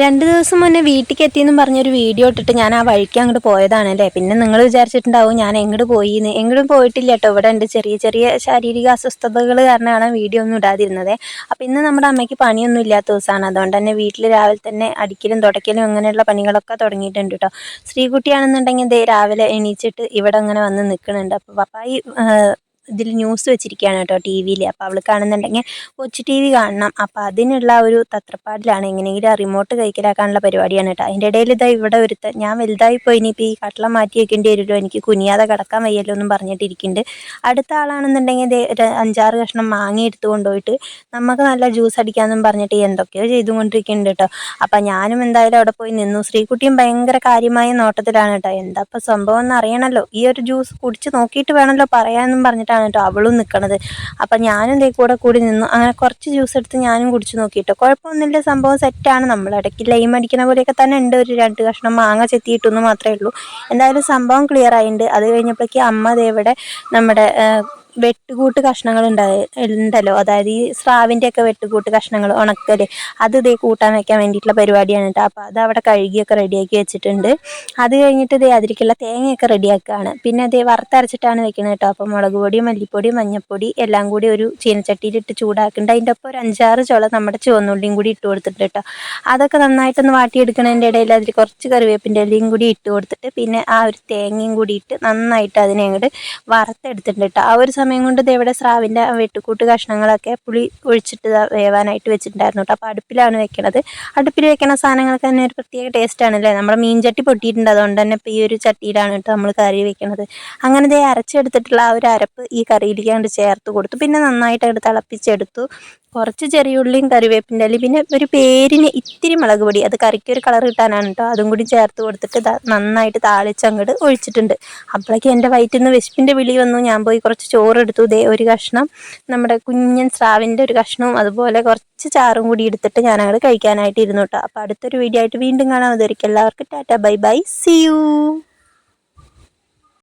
രണ്ട് ദിവസം മുന്നേ വീട്ടിലേക്ക് എത്തിയെന്നും പറഞ്ഞൊരു വീഡിയോ ഇട്ടിട്ട് ഞാൻ ആ വഴിക്ക് അങ്ങോട്ട് പോയതാണല്ലേ പിന്നെ നിങ്ങൾ വിചാരിച്ചിട്ടുണ്ടാവും ഞാൻ എങ്ങോട്ട് പോയിന്ന്. എങ്ങോട്ടും പോയിട്ടില്ല കേട്ടോ. ഇവിടെ ഉണ്ട് ചെറിയ ചെറിയ ശാരീരിക അസ്വസ്ഥതകൾ കാരണമാണ് വീഡിയോ ഒന്നും ഇടാതിരുന്നത്. അപ്പോൾ ഇന്ന് നമ്മുടെ അമ്മയ്ക്ക് പണിയൊന്നും ഇല്ലാത്ത ദിവസമാണ്. അതുകൊണ്ട് തന്നെ വീട്ടിൽ രാവിലെ തന്നെ അടിക്കലും തുടയ്ക്കലും അങ്ങനെയുള്ള പണികളൊക്കെ തുടങ്ങിയിട്ടുണ്ട് കേട്ടോ. ശ്രീകുട്ടിയാണെന്നുണ്ടെങ്കിൽ ദേ രാവിലെ എണീച്ചിട്ട് ഇവിടെ അങ്ങനെ വന്ന് നിൽക്കുന്നുണ്ട്. അപ്പോൾ പപ്പായി ഇതിൽ ന്യൂസ് വെച്ചിരിക്കുകയാണ് കേട്ടോ ടി വിയിൽ അപ്പോൾ അവൾ കാണുന്നുണ്ടെങ്കിൽ കൊച്ചു ടി വി കാണണം. അപ്പോൾ അതിനുള്ള ഒരു തത്രപ്പാടിലാണ് എങ്ങനെയെങ്കിലും ആ റിമോട്ട് കൈക്കലാക്കാനുള്ള പരിപാടിയാണ് കേട്ടോ. അതിന്റെ ഇടയിൽ ഇതാ ഇവിടെ ഒരുത്ത ഞാൻ വലുതായി പോയി ഇനിയിപ്പോൾ ഈ കട്ടളം മാറ്റി വെക്കേണ്ടി വരുമല്ലോ എനിക്ക് കുനിയാതെ കിടക്കാൻ വയ്യല്ലോ എന്നും പറഞ്ഞിട്ടിരിക്കുന്നുണ്ട്. അടുത്ത ആളാണെന്നുണ്ടെങ്കിൽ ഒരു അഞ്ചാറ് കഷ്ണം മാങ്ങ എടുത്തു കൊണ്ടുപോയിട്ട് നമുക്ക് നല്ല ജ്യൂസ് അടിക്കാമെന്നും പറഞ്ഞിട്ട് എന്തൊക്കെയോ ചെയ്തുകൊണ്ടിരിക്കുന്നുണ്ട് കേട്ടോ. അപ്പം ഞാനും എന്തായാലും അവിടെ പോയി നിന്നു. ശ്രീകുട്ടിയും ഭയങ്കര കാര്യമായ നോട്ടത്തിലാണ് കേട്ടോ. എന്താ ഇപ്പം സംഭവം എന്ന് അറിയണമല്ലോ. ഈ ഒരു ജ്യൂസ് കുടിച്ച് നോക്കിയിട്ട് വേണമല്ലോ പറയാമെന്നും പറഞ്ഞിട്ടാണ് കേട്ടോ അവളും നിൽക്കണത് അപ്പം ഞാനും ഇതേ കൂടെ കൂടി നിന്നു. അങ്ങനെ കുറച്ച് ജ്യൂസ് എടുത്ത് ഞാനും കുടിച്ചു നോക്കിയിട്ടോ കുഴപ്പമൊന്നുമില്ല. സംഭവം സെറ്റാണ് നമ്മൾ ഇടയ്ക്ക് ലൈം അടിക്കുന്ന പോലെയൊക്കെ തന്നെ ഉണ്ട്. ഒരു രണ്ട് കഷ്ണം മാങ്ങ ചെത്തിയിട്ടൊന്നും മാത്രമേ ഉള്ളൂ. എന്തായാലും സംഭവം ക്ലിയർ ആയിട്ടുണ്ട് അത് കഴിഞ്ഞപ്പോഴേക്ക് അമ്മ ദേവിടെ നമ്മുടെ വെട്ടുകൂട്ട് കഷ്ണങ്ങൾ ഉണ്ടല്ലോ. അതായത് ഈ സ്രാവിന്റെ ഒക്കെ വെട്ടുകൂട്ട് കഷ്ണങ്ങൾ ഉണക്കൽ. അത് ഇതേ കൂട്ടാൻ വെക്കാൻ വേണ്ടിയിട്ടുള്ള പരിപാടിയാണ് കേട്ടോ അപ്പോൾ അത് അവിടെ കഴുകിയൊക്കെ റെഡിയാക്കി വെച്ചിട്ടുണ്ട്. അത് കഴിഞ്ഞിട്ട് ഇതേ അതിലേക്കുള്ള തേങ്ങയൊക്കെ റെഡിയാക്കുകയാണ്. പിന്നെ അതേ വറുത്തരച്ചിട്ടാണ് വെക്കുന്നത് കേട്ടോ അപ്പോൾ മുളക് പൊടി മല്ലിപ്പൊടി മഞ്ഞൾപ്പൊടി എല്ലാം കൂടി ഒരു ചീനച്ചട്ടിയിലിട്ട് ചൂടാക്കുന്നുണ്ട് അതിന്റെ ഒപ്പം ഒരു അഞ്ചാറ് ചുള നമ്മുടെ ചുവന്നുള്ളിയും കൂടി ഇട്ട് കൊടുത്തിട്ടുണ്ട് കേട്ടോ അതൊക്കെ നന്നായിട്ടൊന്ന് വാട്ടിയെടുക്കുന്നതിന്റെ ഇടയിൽ അതിൽ കുറച്ച് കറിവേപ്പിന്റെ ഇലയും കൂടി ഇട്ട് കൊടുത്തിട്ട് പിന്നെ ആ ഒരു തേങ്ങയും കൂടി ഇട്ട് നന്നായിട്ട് അതിനെ അങ്ങോട്ട് വറുത്തെടുത്തിട്ടുണ്ട് കേട്ടോ ആ ഒരു സമയം കൊണ്ട് ദേ ഇവിടെ സ്രാവിന്റെ വെട്ടുകൂട്ട് കഷ്ണങ്ങളൊക്കെ പുളി ഒഴിച്ചിട്ട് വേവാനായിട്ട് വെച്ചിട്ടുണ്ടായിരുന്നു കേട്ടോ. അപ്പോൾ അടുപ്പിലാണ് വെക്കണത്. അടുപ്പിൽ വെക്കുന്ന സാധനങ്ങൾക്ക് തന്നെ ഒരു പ്രത്യേക ടേസ്റ്റ് ആണല്ലേ നമ്മുടെ മീൻചട്ടി പൊട്ടിയിട്ടുണ്ട്. അതുകൊണ്ട് തന്നെ ഇപ്പോൾ ഈ ഒരു ചട്ടിയിലാണ് കേട്ടോ നമ്മൾ കറി വെക്കണത്. അങ്ങനെ ദേ അരച്ചെടുത്തിട്ടുള്ള ആ ഒരു അരപ്പ് ഈ കറിയിലേക്ക് അങ്ങോട്ട് ചേർത്ത് കൊടുത്തു. പിന്നെ നന്നായിട്ട് അങ്ങോട്ട് തിളപ്പിച്ചെടുത്തു. കുറച്ച് ചെറിയുള്ളിയും കറിവേപ്പിന്റെ ഇലയും പിന്നെ ഒരു പേരിന് ഇത്തിരി മുളക് പൊടി. അത് കറിക്ക് ഒരു കളർ കിട്ടാനാണ് കേട്ടോ അതും കൂടി ചേർത്ത് കൊടുത്തിട്ട് നന്നായിട്ട് താളിച്ച് അങ്ങോട്ട് ഒഴിച്ചിട്ടുണ്ട്. അപ്പോഴേക്കും എന്റെ വയറ്റിൽ നിന്ന് വിശപ്പിന്റെ വിളി വന്നു. ഞാൻ പോയി കുറച്ച് ചോറ് എടുത്തു ദേ ഒരു കഷ്ണം നമ്മുടെ കുഞ്ഞൻ സ്രാവിന്റെ ഒരു കഷ്ണവും അതുപോലെ കുറച്ച് ചാറും കൂടി എടുത്തിട്ട് ഞാൻ അങ്ങോട്ട് കഴിക്കാനായിട്ട് ഇരുന്നു കേട്ടോ അപ്പോൾ അടുത്തൊരു വീഡിയോ ആയിട്ട് വീണ്ടും കാണാം. അതൊരിക്കും എല്ലാവർക്കും tata. Bye bye. See you